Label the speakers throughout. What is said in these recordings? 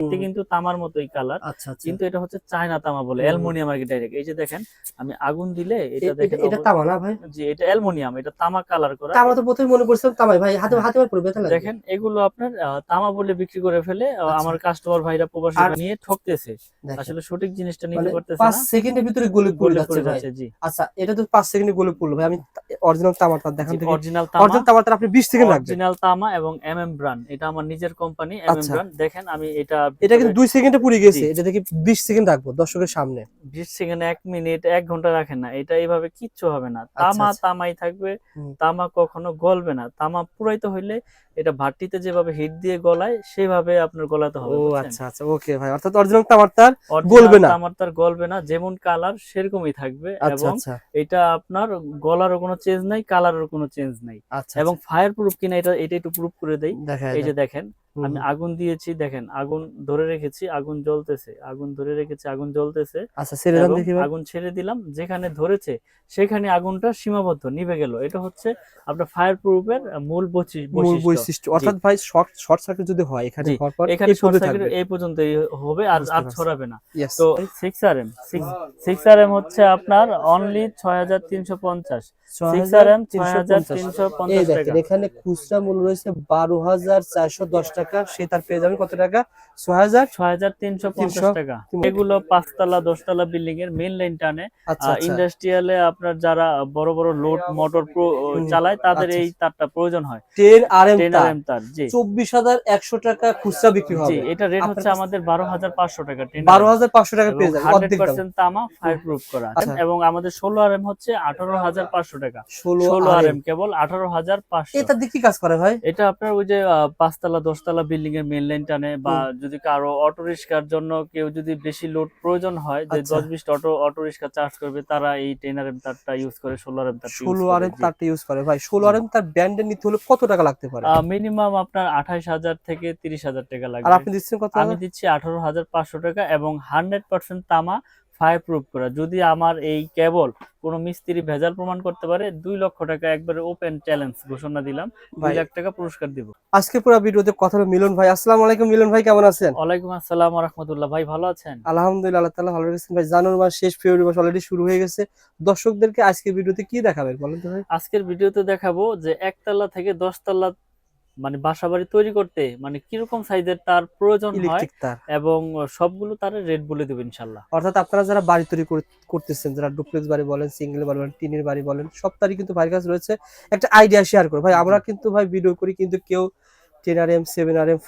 Speaker 1: দেখতে কিন্তু তামার মতোই কালার
Speaker 2: আচ্ছা আচ্ছা।
Speaker 1: কিন্তু এটা হচ্ছে চায়না তামা বলে। অ্যালুমিনিয়াম আর কি ডাইরেক্ট এই যে দেখেন আমি আগুন দিলে এটা দেখেন
Speaker 2: এটা- তামা না ভাই?
Speaker 1: জি এটা অ্যালুমিনিয়াম এটা তামা কালার করা।
Speaker 2: তা আমরা তো প্রথমে মনে করছিলাম তামাই ভাই হাতে হাতে বার করে ব্যথা লাগে
Speaker 1: দেখেন এগুলো আপনার তামা বলে বিক্রি করে ফেলে
Speaker 2: আচ্ছা।
Speaker 1: আমার কাস্টমার ভাইরা প্রবাসী নিয়ে ঠকতেছে। আসলে সঠিক জিনিসটা নিতে
Speaker 2: মানে
Speaker 1: পারতেছে
Speaker 2: পাঁচ
Speaker 1: না।
Speaker 2: সেকেন্ডের ভিতরে গলে পড়ে
Speaker 1: গলে
Speaker 2: যাচ্ছে ভাই।
Speaker 1: জি।
Speaker 2: আচ্ছা এটা তো পাঁচ সেকেন্ডে গলে পড়ল ভাই আমি অরিজিনাল তামাটা দেখান থেকে
Speaker 1: অরিজিনাল তামা।
Speaker 2: অরিজিনাল তামাটা আপনি বিশ সেকেন্ড রাখবেন।
Speaker 1: অরিজিনাল তামা এবং এমএম ব্র্যান্ড এটা আমার নিজের কোম্পানি এমএম। ব্র্যান্ড দেখেন আমি এটা
Speaker 2: এটা কিন্তু দুই সেকেন্ডে পুড়ে গেছে। এটা থেকে বিশ সেকেন্ড রাখব দর্শকের সামনে।
Speaker 1: বিশ সেকেন্ড এক মিনিট এক ঘণ্টা রাখেন না। এটা এইভাবে কিচ্ছু হবে না। তামা
Speaker 2: আচ্ছা।
Speaker 1: তামাই থাকবে। তামা কখনো গলবে না। তামা পুরাইতে হইলে এটা ভাটিতে যেভাবে হিট দিয়ে গলায় সেভাবে আপনার গলাতে হবে
Speaker 2: ও? আচ্ছা আচ্ছা ওকে ভাই। অর্থাৎ অরিজিনাল তামার তার গলবে না।
Speaker 1: তামার তার গলবে না। যেমন কালার সেরকমই থাকবে।
Speaker 2: আচ্ছা
Speaker 1: এবং
Speaker 2: আচ্ছা।
Speaker 1: এটা আপনার গলারও কোনো চেঞ্জ নাই কালারের কোনো চেঞ্জ নাই।
Speaker 2: আচ্ছা
Speaker 1: এবং ফায়ার প্রুফ কিনা এটা এটা একটু প্রুফ করে দেই। এই যে দেখেন আমি আগুন দিয়েছি দেখেন আগুন ধরে রেখেছি আগুন জ্বলতেছে আগুন ধরে রেখেছি আগুন জ্বলতেছে
Speaker 2: আচ্ছা ছেড়ে দেখি
Speaker 1: আগুন ছেড়ে দিলাম যেখানে ধরেছে সেখানে আগুনটা সীমাবদ্ধ নিভে গেল। এটা হচ্ছে আপনার ফায়ার প্রুফের মূল বৈশি-
Speaker 2: মূল
Speaker 1: বৈশিষ্ট্য।
Speaker 2: অর্থাৎ ভাই শর্ট শর্ট সার্কিট যদি হয় এখানে হওয়ার পর
Speaker 1: এখানে
Speaker 2: এই
Speaker 1: শর্ট সার্কিট এই পর্যন্তই হবে আর আর ছড়াবে না। তো six R M six R M হচ্ছে আপনার অনলি ছয় হাজার তিনশো পঞ্চাশ। সিক্স আর এম ছয় হাজার
Speaker 2: 6350 এখানে খুচরা মূল্য রয়েছে বারো হাজার চারশো দশ টাকা। সে তার পেয়ে যাবেন কত টাকা? ছয় হাজার
Speaker 1: ছয় হাজার তিনশো পঞ্চাশ টাকা। এগুলো পাঁচতলা দশতলা বিল্ডিং এর মেইন লাইন টানে।
Speaker 2: আচ্ছা আচ্ছা।
Speaker 1: ইন্ডাস্ট্রিয়ালে আপনার যারা বড় বড় লোড মোটর চালায় তাদের
Speaker 2: আচ্ছা,
Speaker 1: এই তারটা প্রয়োজন হয়।
Speaker 2: টেন আর এম তার।
Speaker 1: জি।
Speaker 2: চব্বিশ হাজার একশো টাকা খুচরা বিক্রি হবে।
Speaker 1: এটা রেট হচ্ছে আমাদের বারো হাজার পাঁচশো টাকা
Speaker 2: বারো হাজার পাঁচশো টাকা পেয়ে যাবেন।
Speaker 1: হান্ড্রেড পার্সেন্ট তামা ফায়ার প্রুফ করা। এবং আমাদের ষোলো আর এম হচ্ছে আঠারো হাজার পাঁচশো টাকা।
Speaker 2: ষোলো
Speaker 1: আর
Speaker 2: আর
Speaker 1: এম কেবল আঠারো হাজার পাঁচশো।
Speaker 2: এটা দিয়ে কি কাজ করে ভাই?
Speaker 1: এটা আপনার ওই যে পাঁচতলা দশতলা বিল্ডিং এর মেন লাইন টানে বা যদি কারও অটো রিক্সার জন্য কেউ যদি বেশি লোড প্রয়োজন হয় যে। দশ বিশ অটো অটো রিক্সা চার্জ করবে তারা এই টেন আর এম তারটা ইউজ করে ষোলো আর এম তার
Speaker 2: ষোলো আর এম তারটা ইউজ করে। ভাই ষোলো আর এম তার ব্যান্ডের নিতে হলে কত টাকা লাগতে পারে?
Speaker 1: মিনিমাম আপনার আঠাইশ হাজার থেকে তিরিশ হাজার টাকা
Speaker 2: আর
Speaker 1: লাগবে
Speaker 2: আপনি দিচ্ছেন কত?
Speaker 1: আমি দিচ্ছি আঠারো হাজার পাঁচশো টাকা এবং হান্ড্রেড পার্সেন্ট তামা ফায়ার প্রুফ করা। যদি আমার এই কেবল কোনো মিস্ত্রি ভেজাল প্রমাণ করতে পারে দুই লক্ষ টাকা একবারে ওপেন চ্যালেঞ্জ ঘোষণা দিলাম। দুই লাখ টাকা পুরস্কার দিব।
Speaker 2: আজকে পুরো ভিডিওতে কথা হলো মিলন ভাই। আসসালামু আলাইকুম মিলন ভাই কেমন আছেন?
Speaker 1: ওয়ালাইকুম আসসালাম রহমতুল্লাহ ভাই ভালো আছেন?
Speaker 2: আলহামদুলিল্লাহ আল্লাহ তাআলা ভালো রেখেছেন। ভাই জানুয়ারি মাস শেষ ফেব্রুয়ারি মাস অলরেডি শুরু হয়ে গেছে। দর্শকদেরকে আজকে ভিডিওতে কি দেখাবেন বলেন তো ভাই?
Speaker 1: আজকের ভিডিওতে দেখাবো যে একতলা থেকে দশতলা মানে বাসা বাড়ি তৈরি করতে মানে কীরকম সাইজের তার প্রয়োজন হয় এবং সবগুলো তার রেট বলে দেবো ইনশাল্লাহ।
Speaker 2: অর্থাৎ আপনারা যারা বাড়ি তৈরি করতেছেন যারা ডুপ্লেক্স বাড়ি বলেন সিঙ্গেল বাড়ি বলেন টিনের বাড়ি বলেন সব তারই কিন্তু ভাইয়ের কাছে রয়েছে একটা আইডিয়া শেয়ার করো ভাই আমরা কিন্তু ভাই ভিডিও করি কিন্তু কেউ ten R M seven R M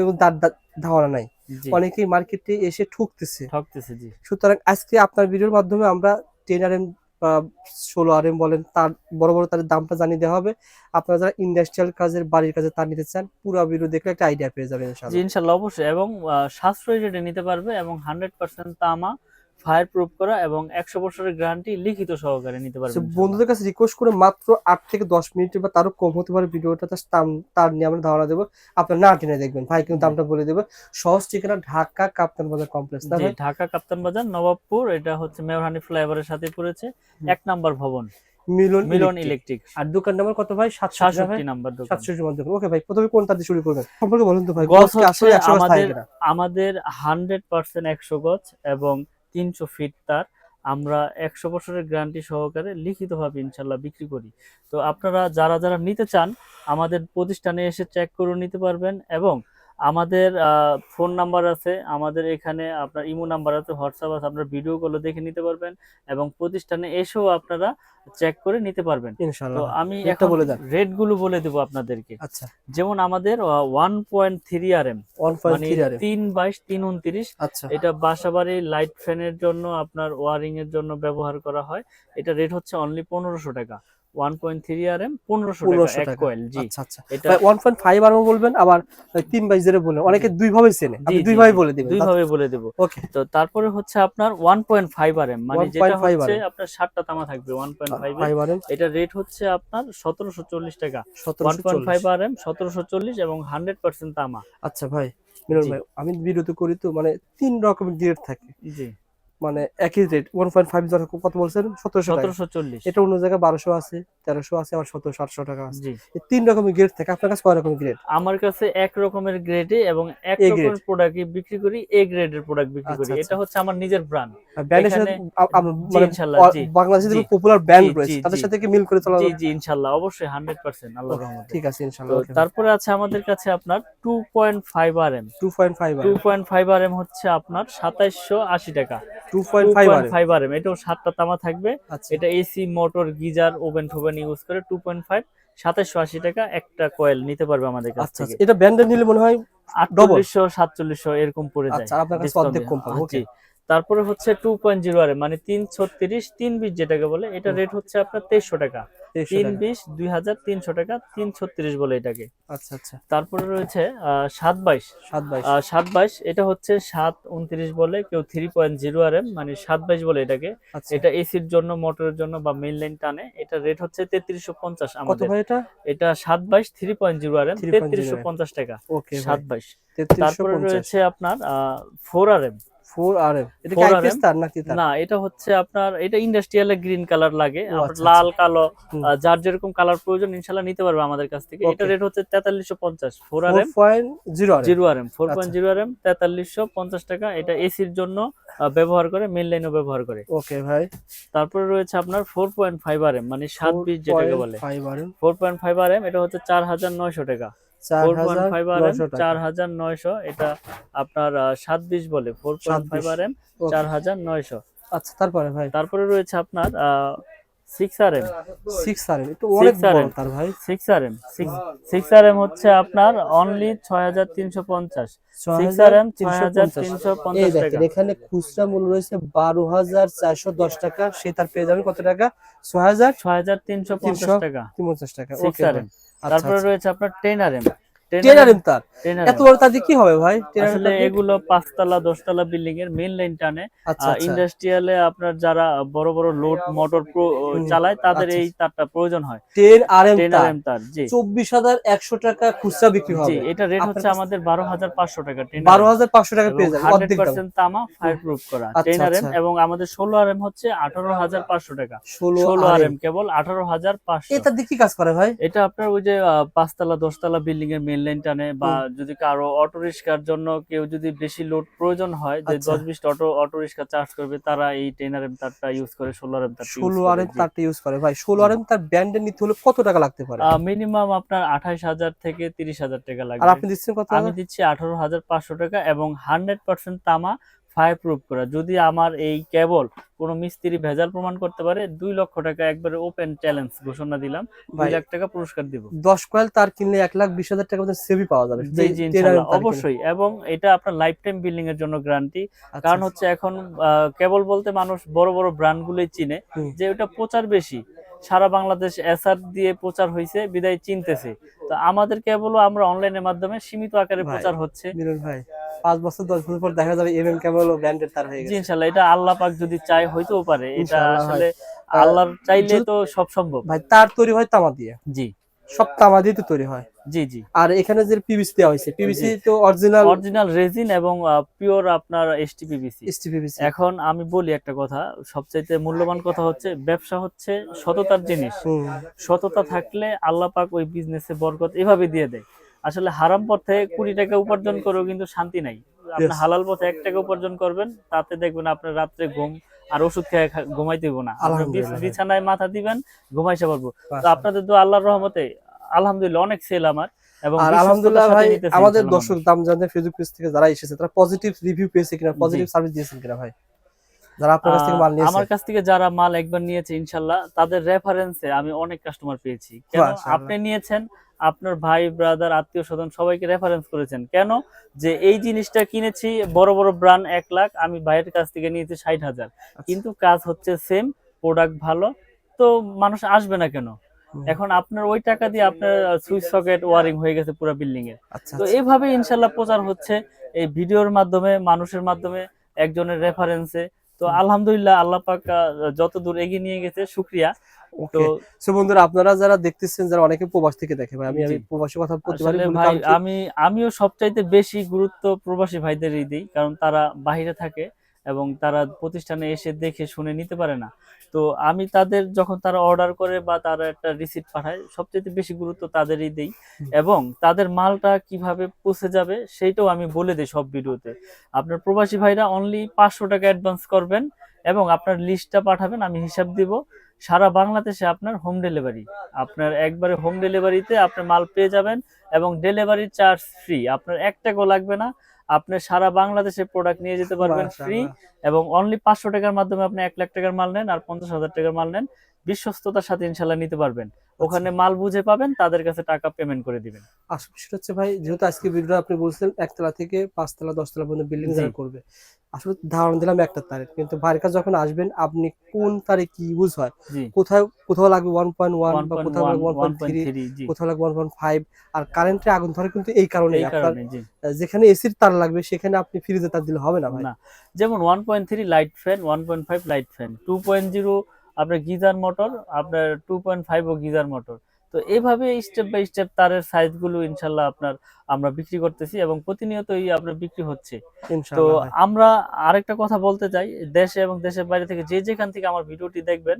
Speaker 2: এবং তার ধারণা নাই। অনেকেই মার্কেটে এসে ঠুকতেছে।
Speaker 1: ঠকতেছে জি।
Speaker 2: সুতরাং আজকে আপনার ভিডিওর মাধ্যমে আমরা টেন আর এম ষোলো আর এম বলেন, তার বড় বড় তার দামটা জানিয়ে দেওয়া হবে। আপনারা যারা ইন্ডাস্ট্রিয়াল কাজের, বাড়ির কাজে তার নিতে চান, পুরো ভিডিও দেখলে একটা আইডিয়া পেয়ে যাবেন
Speaker 1: ইনশাল্লাহ অবশ্যই। এবং সাশ্রয়ী রেটে নিতে পারবে এবং হান্ড্রেড পার্সেন্ট তামা ফায়ার প্রুফ করা এবং একশো বছরের গ্যারান্টি লিখিত সহকারে নিতে পারবে
Speaker 2: বন্ধুদের কাছে রিকোয়েস্ট করে মাত্র আট থেকে দশ মিনিটের বা তারও কম হতে পারে ভিডিওটা তার নিয়ে আমরা ধারণা দেবো। আপনার না টেনে দেখবেন ভাই কিন্তু দামটা বলে দেবে। সহজ ঠিকানা ঢাকা কাপ্তান বাজার কমপ্লেক্স
Speaker 1: ঢাকা কাপ্তান বাজার নবাবপুর এটা হচ্ছে মেহরানি ফ্লাইওভারের সাথে পড়েছে। এক নাম্বার ভবন
Speaker 2: মিলন
Speaker 1: মিলন
Speaker 2: ইলেকট্রিক আর দোকান নাম্বার কত ভাই?
Speaker 1: সাতষট্টি নাম্বার দোকান।
Speaker 2: ওকে ভাই প্রথমে কোনটা দিয়ে শুরু করবেন? সম্পর্কে বলুন তো ভাই আসলে
Speaker 1: আমাদের- আমাদের হান্ড্রেড পার্সেন্ট একশো গজ এবং তিনশো ফিট তার। আমরা একশো বছরের গ্যারান্টি সহকারে লিখিতভাবে ইনশাল্লাহ বিক্রি করি। তো আপনারা যারা যারা নিতে চান, আমাদের প্রতিষ্ঠানে এসে চেক করে নিতে পারবেন এবং আমাদের ফোন নাম্বার আছে। আমাদের এখানে আপনার ইমো নাম্বার আছে হোয়াটসঅ্যাপ আছে আপনার ভিডিও গুলো দেখে নিতে পারবেন এবং প্রতিষ্ঠানে এসেও আপনারা চেক করে নিতে পারবেন। তো আমি এখন
Speaker 2: বলে দেন।
Speaker 1: রেটগুলো বলে দেবো আপনাদেরকে।
Speaker 2: আচ্ছা।
Speaker 1: যেমন আমাদের one point three R M মানে তিন বাইশ তিন উনত্রিশ।
Speaker 2: আচ্ছা।
Speaker 1: এটা বাসাবাড়ি লাইট ফ্যানের জন্য আপনার ওয়ারিং এর জন্য ব্যবহার করা হয়। এটা রেট হচ্ছে অনলি পনেরোশো টাকা। One point three R M পনেরোশো টাকা এক কয়েল জি।
Speaker 2: আচ্ছা আচ্ছা।
Speaker 1: এটা
Speaker 2: বলবেন আবার ওই তিন বাইশ জেরে বলবেন। অনেকে দুই ভাবে চেনে আপনি দুই ভাবে বলে দিবেন।
Speaker 1: দুই ভাবে বলে দেবো।
Speaker 2: ওকে।
Speaker 1: তো তারপরে হচ্ছে আপনার one point five R M মানে যেটা হচ্ছে আপনার ষাটটা তামা থাকবে ওয়ান পয়েন্ট ফাইভ
Speaker 2: ফাইভ আর
Speaker 1: এটা রেট হচ্ছে আপনার সতেরোশো চল্লিশ টাকা। ওয়ান
Speaker 2: সতেরোশো
Speaker 1: পয়েন্ট ফাইভ
Speaker 2: চল্লিশ
Speaker 1: আর এম সতেরোশো চল্লিশ এবং হান্ড্রেড পার্সেন্ট তামা।
Speaker 2: আচ্ছা ভাই মিলন ভাই আমি ভিডিওতে করি তো মানে তিন রকমের গ্রেড থাকে।
Speaker 1: জি।
Speaker 2: মানে একই রেট ওয়ান পয়েন্ট ফাইভ কত বলছেন? সতেরোশো
Speaker 1: সতেরোশো চল্লিশ।
Speaker 2: এটা অন্য জায়গায় বারোশো আছে তেরোশো আছে আবার সতেরোশো আটশো টাকা আছে। তিন রকমের গ্রেড থাকে। আপনার কাছে কয় রকমের গ্রেড
Speaker 1: আমার কাছে এক রকমের গ্রেডে এবং এক রকমের। প্রোডাক্টই বিক্রি করি এ গ্রেডের প্রোডাক্ট বিক্রি
Speaker 2: আচ্ছা,
Speaker 1: করি।
Speaker 2: আচ্ছা।
Speaker 1: এটা হচ্ছে আমার নিজের ব্র্যান্ড
Speaker 2: ব্যান্ডের সাথে মানে। বাংলাদেশে যে পপুলার ব্যান্ড
Speaker 1: জি,
Speaker 2: রয়েছে তাদের সাথে কি মিল করে চলা
Speaker 1: জি জি ইনশাল্লাহ অবশ্যই হান্ড্রেড পার্সেন্ট আল্লাহ রহমতে।
Speaker 2: ঠিক আছে ইনশাআল্লাহ
Speaker 1: তারপরে আছে আমাদের কাছে আপনার two point five R M
Speaker 2: two point five
Speaker 1: two point five R M হচ্ছে আপনার সাতাইশশো আশি টাকা।
Speaker 2: Two
Speaker 1: two
Speaker 2: point five
Speaker 1: point five R M এটাও সাতটা তামা থাকবে।
Speaker 2: আচ্ছা।
Speaker 1: এটা এসি মোটর গিজার ওভেন টোভেন ইউজ করে টু পয়েন্ট ফাইভ সাতাইশশো আশি টাকা একটা কয়েল নিতে পারবে আমাদের কাছ
Speaker 2: আচ্ছা
Speaker 1: থেকে।
Speaker 2: আচ্ছা। এটা ব্র্যান্ডেড নিলে মনে হয়
Speaker 1: আটচল্লিশশো সাতচল্লিশশো এরকম পড়ে যায়।
Speaker 2: আচ্ছা আপনার কাছে অর্ধেক কম পাবো ওকে
Speaker 1: তারপরে হচ্ছে টু পয়েন্ট জিরো আর মানে তিন ছত্রিশ তিন বিশ যেটাকে বলে এটা রেট হচ্ছে আপনার তেইশশো টাকা। তিন বিশ দুই হাজার তিনশো টাকা তিন ছত্রিশ বলে এটাকে।
Speaker 2: আচ্ছা আচ্ছা।
Speaker 1: তারপরে রয়েছে সাত বাইশ।
Speaker 2: সাত বাইশ।
Speaker 1: সাত বাইশ এটা হচ্ছে সাত উনত্রিশ বলে কেউ three point zero R M মানে সাত বাইশ বলে এটাকে।
Speaker 2: আচ্ছা।
Speaker 1: এটা এসির জন্য মোটরের জন্য বা মেইন লাইন টানে এটা রেট হচ্ছে তেত্রিশশো পঞ্চাশ আমাদের।
Speaker 2: এটা?
Speaker 1: এটা সাত বাইশ three point zero R M তেত্রিশশো পঞ্চাশ টাকা সাত বাইশ। তারপরে রয়েছে আপনার ফোর আর এম।
Speaker 2: ফোর আর এটা কি আইপিএস তার নাকি তার?
Speaker 1: না এটা হচ্ছে আপনার এটা ইন্ডাস্ট্রিয়ালে গ্রিন কালার লাগে। আপনার
Speaker 2: আচ্ছা,
Speaker 1: লাল কালো যার যেরকম কালার প্রয়োজন নিতে পারবে আমাদের কাছ থেকে। এটা রেট হচ্ছে
Speaker 2: আচ্ছা।
Speaker 1: টাকা। এটা এসির জন্য ব্যবহার করে মেন লাইনও ব্যবহার করে।
Speaker 2: ওকে ভাই।
Speaker 1: তারপরে রয়েছে আপনার four point five R M মানে সাত পিস যেটাকে বলে। Four point five R M এটা হচ্ছে চার হাজার নয়শো টাকা।
Speaker 2: চার হাজার
Speaker 1: নয়শো এটা আপনার সাত বিশ বলে four point five R M চার হাজার নয়শো।
Speaker 2: আচ্ছা তারপরে ভাই?
Speaker 1: তারপরে রয়েছে আপনার six R M
Speaker 2: six R M একটু অনেক বড় তার ভাই।
Speaker 1: Six R M six R M হচ্ছে আপনার অনলি ছয় হাজার তিনশো পঞ্চাশ। সিক্স আর এম ছয় হাজার তিনশো পঞ্চাশ টাকা।
Speaker 2: এখানে খুচরা মূল্য রয়েছে বারো হাজার চারশো দশ টাকা সে তার পেয়ে যাবেন কত টাকা? ছয় হাজার
Speaker 1: ছয় হাজার তিনশো পঞ্চাশ টাকা।
Speaker 2: পঞ্চাশ টাকা
Speaker 1: সিক্স আর এম তারপরে রয়েছে আপনার টেন আর এম
Speaker 2: টেন তার। এত বড় তার কি হবে ভাই?
Speaker 1: আসলে এগুলো পাঁচতলা দশতলা বিল্ডিং এর মেইন লাইন টানে। ইন্ডাস্ট্রিয়ালে আপনার যারা বড় বড় লোড মোটর চালায় তাদের এই তারটা প্রয়োজন হয়।
Speaker 2: টেন আর এম তার।
Speaker 1: জি।
Speaker 2: চব্বিশ হাজার একশো টাকা খুচরা বিক্রি হবে।
Speaker 1: এটা রেট
Speaker 2: আপনার
Speaker 1: হচ্ছে আমাদের বারো হাজার পাঁচশো টাকা
Speaker 2: বারো হাজার পাঁচশো টাকা পেয়ে যাবেন
Speaker 1: হান্ড্রেড পার্সেন্ট তামা ফায়ার প্রুফ করা।
Speaker 2: আচ্ছা,
Speaker 1: টেন আর এম
Speaker 2: আচ্ছা।
Speaker 1: এবং আমাদের ষোলো আর এম হচ্ছে আঠারো হাজার পাঁচশো টাকা।
Speaker 2: ষোলো আর এম
Speaker 1: কেবল আঠারো হাজার পাঁচশো।
Speaker 2: এটা দিয়ে কি কাজ করে ভাই?
Speaker 1: এটা আপনার ওই যে পাঁচতলা দশতলা বিল্ডিং এর মেন লাইন টানে বা যদি কারও অটো রিক্সার জন্য কেউ যদি বেশি লোড প্রয়োজন হয় যে। দশ বিশ অটো অটো রিক্সা চার্জ করবে তারা এই টেন আর এম তারটা ইউজ করে ষোলো আর এম তার
Speaker 2: ষোলো আর এম তারটা ইউজ করে। ভাই ষোলো আর এম তার ব্যান্ডের নিতে হলে কত টাকা লাগতে পারে?
Speaker 1: মিনিমাম আপনার আঠাইশ হাজার থেকে তিরিশ হাজার টাকা
Speaker 2: আর
Speaker 1: লাগবে।
Speaker 2: আপনি দিচ্ছেন কত?
Speaker 1: আমি দিচ্ছি আঠারো হাজার পাঁচশো টাকা এবং হান্ড্রেড পার্সেন্ট তামা ফায়ার প্রুফ করা। যদি আমার এই কেবল কোনো মিস্ত্রি ভেজাল প্রমাণ করতে পারে দুই লক্ষ টাকা একবারে ওপেন চ্যালেঞ্জ ঘোষণা দিলাম। দুই লাখ টাকা পুরস্কার দিব।
Speaker 2: দশ কয়েল তার কিনলে এক লাখ বিশ হাজার টাকা সেভি পাওয়া যাবে।
Speaker 1: জি জি
Speaker 2: 10
Speaker 1: ইনশাআল্লাহ,
Speaker 2: তার কিনলে।
Speaker 1: অবশ্যই। এবং এটা আপনার লাইফ টাইম বিল্ডিং এর জন্য গ্যারান্টি
Speaker 2: আচ্ছা,
Speaker 1: কারণ হচ্ছে এখন কেবল বলতে মানুষ বড় বড় ব্র্যান্ড গুলোই চিনে যে ওটা প্রচার বেশি। সারা বাংলাদেশ এসআর দিয়ে প্রচার হয়েছে বিদায় চিনতেছে। তো আমাদের কেবলও আমরা অনলাইনের মাধ্যমে সীমিত আকারে প্রচার হচ্ছে।
Speaker 2: ভাই পাঁচ বছর দশ বছর পর দেখা যাবে এম এম কেবল ব্র্যান্ডের তার হয়ে গেছে।
Speaker 1: ইনশাল্লাহ। এটা আল্লাহ পাক যদি চায় হইতেও পারে। এটা আসলে আল্লাহর চাইলে তো সব সম্ভব।
Speaker 2: ভাই তার তৈরি হয় তামা দিয়ে।
Speaker 1: জি।
Speaker 2: সব তামা দিয়ে তো তৈরি হয়।
Speaker 1: জি জি।
Speaker 2: আর এখানে যে পিভিসি দেওয়া হয়েছে পিভিসি তো অরিজিনাল
Speaker 1: অরিজিনাল রেজিন এবং পিওর আপনার এসটিপিবিসি
Speaker 2: এসটি পিভিসি
Speaker 1: এখন আমি বলি একটা কথা সবচাইতে মূল্যবান কথা হচ্ছে ব্যবসা হচ্ছে সততার জিনিস। সততা থাকলে আল্লাহ পাক ওই বিজনেসে বরকত এভাবে দিয়ে দেয়। আসলে হারাম পথে কুড়ি টাকা উপার্জন করেও কিন্তু শান্তি নাই। আপনি হালাল পথে এক টাকা উপার্জন করবেন তাতে দেখবেন আপনার রাত্রে ঘুম আর ওষুধ খেয়ে খা- ঘুমাইতে না। বিছানায় মাথা দিবেন ঘুমাইতে পারব। তো আপনাদের তো আল্লাহর রহমতে আলহামদুলিল্লাহ অনেক সেল আমার এবং
Speaker 2: আর আলহামদুলিল্লাহ ভাই আমাদের
Speaker 1: ইনশাআল্লাহ।
Speaker 2: দর্শক দাম জানতে ফেসবুক পেজ থেকে যারা এসেছে তারা পজিটিভ রিভিউ পেয়েছে কিনা পজিটিভ সার্ভিস দিয়েছেন কিনা ভাই? যারা আপনার কাছ থেকে মাল নিয়েছে।
Speaker 1: আমার কাছ থেকে যারা মাল একবার নিয়েছে ইনশাল্লাহ তাদের রেফারেন্সে আমি অনেক কাস্টমার পেয়েছি। কেন? আপনি নিয়েছেন আপনার ভাই ব্রাদার আত্মীয় স্বজন সবাইকে রেফারেন্স করেছেন। কেন? যে এই জিনিসটা কিনেছি বড় বড় ব্র্যান্ড এক লাখ আমি ভাইয়ের কাছ থেকে নিয়েছি ষাট হাজার।
Speaker 2: আচ্ছা।
Speaker 1: কিন্তু কাজ হচ্ছে সেম প্রোডাক্ট ভালো তো মানুষ আসবে না কেন? এখন আপনার ওই টাকা দিয়ে আপনার সুইচ সকেট ওয়ারিং হয়ে গেছে পুরো বিল্ডিং এ
Speaker 2: আচ্ছা
Speaker 1: তো এইভাবে ইনশাল্লাহ প্রচার হচ্ছে। এই ভিডিওর মাধ্যমে মানুষের মাধ্যমে একজনের রেফারেন্সে তো আলহামদুলিল্লাহ আল্লাহ পাক যত দূর এগিয়ে নিয়ে গেছে শুক্রিয়া। তো
Speaker 2: সো বন্ধুরা আপনারা যারা দেখতেছেন যারা অনেকে প্রবাস থেকে দেখে ভাই আমি আমি প্রবাসী কথা বলতে
Speaker 1: আসলে ভাই আমি আমিও সবচাইতে বেশি গুরুত্ব প্রবাসী ভাইদেরই দিই কারণ তারা বাহিরে থাকে। এবং তারা প্রতিষ্ঠানে এসে দেখে শুনে নিতে পারে না। তো আমি তাদের যখন তারা অর্ডার করে বা তারা একটা রিসিট পাঠায় সবচেয়ে বেশি গুরুত্ব তাদেরই দেই এবং তাদের মালটা কীভাবে পৌঁছে যাবে সেইটাও আমি বলে দিই সব ভিডিওতে। আপনার প্রবাসী ভাইরা অনলি পাঁচশো টাকা অ্যাডভান্স করবেন এবং আপনার লিস্টটা পাঠাবেন আমি হিসাব দিব। সারা বাংলাদেশে আপনার হোম ডেলিভারি আপনার একবারে হোম ডেলিভারিতে আপনার মাল পেয়ে যাবেন এবং ডেলিভারি চার্জ ফ্রি আপনার এক টাকাও লাগবে না। আপনি সারা বাংলাদেশে প্রোডাক্ট নিয়ে যেতে পারবেন ফ্রি এবং অনলি পাঁচশো টাকার মাধ্যমে আপনি এক লাখ টাকার মাল নেন আর পঞ্চাশ হাজার টাকার মাল নেন। বিশ্বস্ততার সাথে ইনশাল্লাহ নিতে পারবেন। ওখানে মাল বুঝে পাবেন তাদের কাছে টাকা পেমেন্ট করে দিবেন।
Speaker 2: আসল বিষয়টা হচ্ছে ভাই যেহেতু আজকে ভিডিও আপনি বলছিলেন একতলা থেকে পাঁচতলা দশতলা পর্যন্ত বিল্ডিং যারা করবে। আসলে ধারণা দিলাম একটা তারিখ কিন্তু ভাইয়ের কাছে যখন আসবেন আপনি কোন তারিখ কি ইউজ হয়? কোথাও কোথাও লাগবে ওয়ান পয়েন্ট ওয়ান বা কোথাও লাগবে ওয়ান পয়েন্ট থ্রি কোথাও লাগবে ওয়ান পয়েন্ট ফাইভ আর কারেন্টে আগুন ধরে কিন্তু এই কারণে আপনার যেখানে এসির তার লাগবে সেখানে আপনি ফ্রিজে তার দিলে হবে না ভাই।
Speaker 1: না। যেমন one point three light fan one point five light fan two point zero আপনার গিজার মোটর আপনার টু পয়েন্ট ফাইভ ও গিজার মোটর। তো এইভাবে স্টেপ বাই স্টেপ তারের সাইজগুলো ইনশাল্লাহ আপনার আমরা বিক্রি করতেছি এবং প্রতিনিয়তই আপনার বিক্রি হচ্ছে। তো আমরা আরেকটা কথা বলতে চাই দেশে এবং দেশের বাইরে থেকে যে যেখান থেকে আমার ভিডিওটি দেখবেন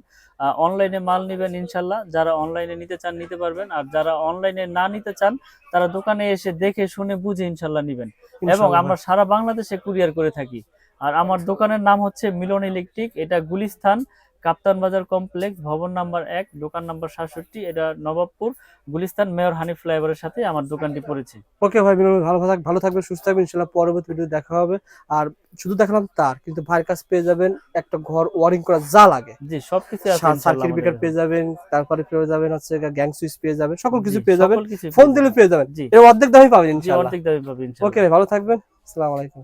Speaker 1: অনলাইনে মাল নেবেন ইনশাল্লাহ। যারা অনলাইনে নিতে চান নিতে পারবেন আর যারা অনলাইনে না নিতে চান তারা দোকানে এসে দেখে শুনে বুঝে ইনশাল্লাহ নিবেন। এবং আমরা সারা বাংলাদেশে কুরিয়ার করে থাকি। আর আমার দোকানের নাম হচ্ছে মিলন ইলেকট্রিক এটা গুলিস্তান কাপ্তান বাজার কমপ্লেক্স ভবন নাম্বার এক দোকান নাম্বার সাতষট্টি এটা নবাবপুর গুলিস্তান মেয়র হানি ফ্লাইওভারের সাথে আমার দোকানটি পড়েছে।
Speaker 2: ওকে ভাই মিলন ভালো থাক ভালো থাকবেন সুস্থ থাকবেন ইনশাআল্লাহ পরবর্তী ভিডিও দেখা হবে। আর শুধু দেখালাম তার কিন্তু ভাইয়ের কাছে পেয়ে যাবেন একটা ঘর ওয়ারিং করা যা লাগে।
Speaker 1: জি সবকিছু আছে
Speaker 2: সার্কিট ব্রেকার পেয়ে যাবেন তারপরে পেয়ে যাবেন হচ্ছে গ্যাং সুইচ পেয়ে যাবেন সকল কিছু পেয়ে যাবেন। ফোন দিলে পেয়ে যাবেন।
Speaker 1: জি।
Speaker 2: এর অর্ধেক দামই পাবেন
Speaker 1: জি
Speaker 2: ইনশাআল্লাহ
Speaker 1: অর্ধেক দামে পাবেন ইনশাআল্লাহ
Speaker 2: ওকে ভাই ভালো থাকবেন আসসালামু আলাইকুম।